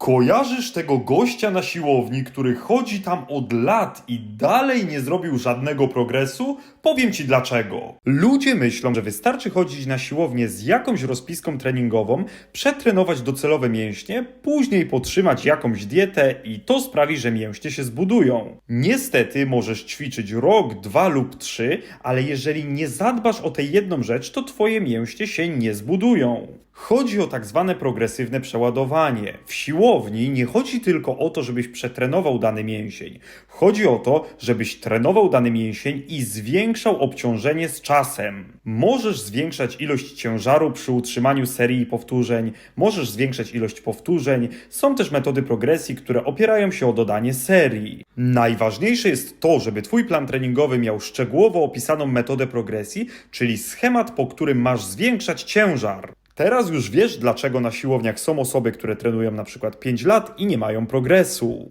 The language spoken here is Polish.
Kojarzysz tego gościa na siłowni, który chodzi tam od lat i dalej nie zrobił żadnego progresu? Powiem ci dlaczego. Ludzie myślą, że wystarczy chodzić na siłownię z jakąś rozpiską treningową, przetrenować docelowe mięśnie, później podtrzymać jakąś dietę i to sprawi, że mięśnie się zbudują. Niestety możesz ćwiczyć rok, dwa lub trzy, ale jeżeli nie zadbasz o tę jedną rzecz, to twoje mięśnie się nie zbudują. Chodzi o tak zwane progresywne przeładowanie. W siłowni nie chodzi tylko o to, żebyś przetrenował dany mięsień. Chodzi o to, żebyś trenował dany mięsień i zwiększał obciążenie z czasem. Możesz zwiększać ilość ciężaru przy utrzymaniu serii powtórzeń, możesz zwiększać ilość powtórzeń. Są też metody progresji, które opierają się o dodanie serii. Najważniejsze jest to, żeby Twój plan treningowy miał szczegółowo opisaną metodę progresji, czyli schemat, po którym masz zwiększać ciężar. Teraz już wiesz, dlaczego na siłowniach są osoby, które trenują na przykład 5 lat i nie mają progresu.